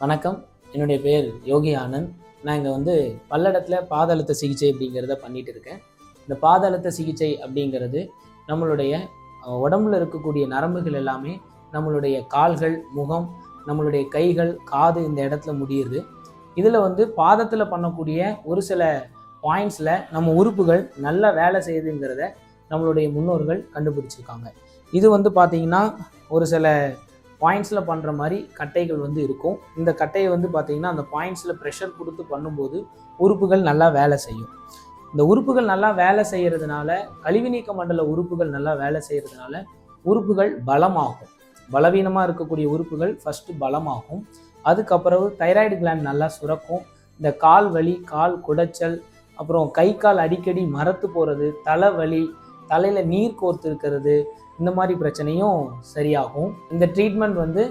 வணக்கம். என்னுடைய பேர் யோகி ஆனந்த். நான் இங்கே வந்து பல்லடத்தில் பாதழுத்த சிகிச்சை அப்படிங்கிறத பண்ணிட்டு இருக்கேன். இந்த பாதழுத்த சிகிச்சை அப்படிங்கிறது நம்மளுடைய உடம்புல இருக்கக்கூடிய நரம்புகள் எல்லாமே நம்மளுடைய கால்கள் முகம் நம்மளுடைய கைகள் காது இந்த இடத்துல முடியுது. இதில் வந்து பாதத்தில் பண்ணக்கூடிய ஒரு சில பாயிண்ட்ஸில் நம்ம உறுப்புகள் நல்லா வேலை செய்யுதுங்கிறத நம்மளுடைய முன்னோர்கள் கண்டுபிடிச்சிருக்காங்க. இது வந்து பார்த்திங்கன்னா ஒரு சில பாயிண்ட்ஸில் பண்ணுற மாதிரி கட்டைகள் வந்து இருக்கும். இந்த கட்டையை வந்து பார்த்திங்கன்னா அந்த பாயிண்ட்ஸில் ப்ரெஷர் கொடுத்து பண்ணும்போது உறுப்புகள் நல்லா வேலை செய்யும். இந்த உறுப்புகள் நல்லா வேலை செய்கிறதுனால கழிவு நீக்க மண்டல உறுப்புகள் நல்லா வேலை செய்கிறதுனால உறுப்புகள் பலமாகும். பலவீனமாக இருக்கக்கூடிய உறுப்புகள் ஃபஸ்ட்டு பலமாகும். அதுக்கப்புறம் தைராய்டு கிளாண்ட் நல்லா சுரக்கும். இந்த கால் வலி கால் குடைச்சல் அப்புறம் கை கால் அடிக்கடி மரத்து போகிறது தலைவலி தலையில் நீர் கோர்த்து இருக்கிறது இந்த மாதிரி பிரச்சனையும் சரியாகும். இந்த ட்ரீட்மெண்ட் வந்து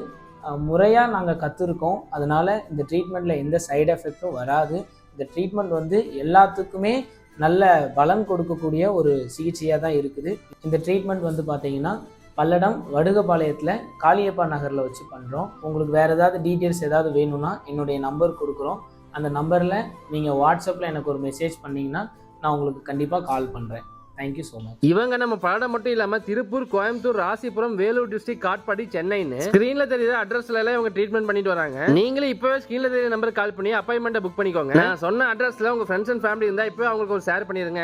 முறையாக நாங்கள் கற்றுருக்கோம் அதனால் இந்த ட்ரீட்மெண்ட்டில் எந்த சைடு எஃபெக்ட்டும் வராது. இந்த ட்ரீட்மெண்ட் வந்து எல்லாத்துக்குமே நல்ல பலன் கொடுக்கக்கூடிய ஒரு சிகிச்சையாக தான் இருக்குது. இந்த ட்ரீட்மெண்ட் வந்து பார்த்தீங்கன்னா பல்லடம் வடுகபாளையத்தில் காளியப்பா நகரில் வச்சு பண்ணுறோம் உங்களுக்கு வேறு ஏதாவது டீட்டெயில்ஸ் ஏதாவது வேணும்னா என்னுடைய நம்பர் கொடுக்குறோம். அந்த நம்பரில் நீங்கள் வாட்ஸ்அப்பில் எனக்கு ஒரு மெசேஜ் பண்ணிங்கன்னா நான் உங்களுக்கு கண்டிப்பாக கால் பண்ணுறேன் தேங்க்யூ ஸோ மச் இவங்க நம்ம படம் மட்டும் இல்லாம திருப்பூர் கோயம்புத்தூர் ராசிபுரம் வேலூர் டிஸ்ட்ரிக்ட் காட்பாடி சென்னைன்னு ஸ்கிரீன்ல தெரியுற அட்ரஸ்ல எல்லாம் இவங்க ட்ரீட்மெண்ட் பண்ணிட்டு வராங்க. நீங்களே இப்பவே ஸ்கிரீன்ல தெரியுற நம்பருக்கு கால் பண்ணி அப்பாயின்மெண்ட் புக் பண்ணிக்கோங்க. நான் சொன்ன அட்ரஸ்ல உங்க ஃப்ரெண்ட்ஸ் அண்ட் ஃபேமிலி இருந்தா இப்போ அவங்களுக்கு ஒரு ஷேர் பண்ணிருங்க.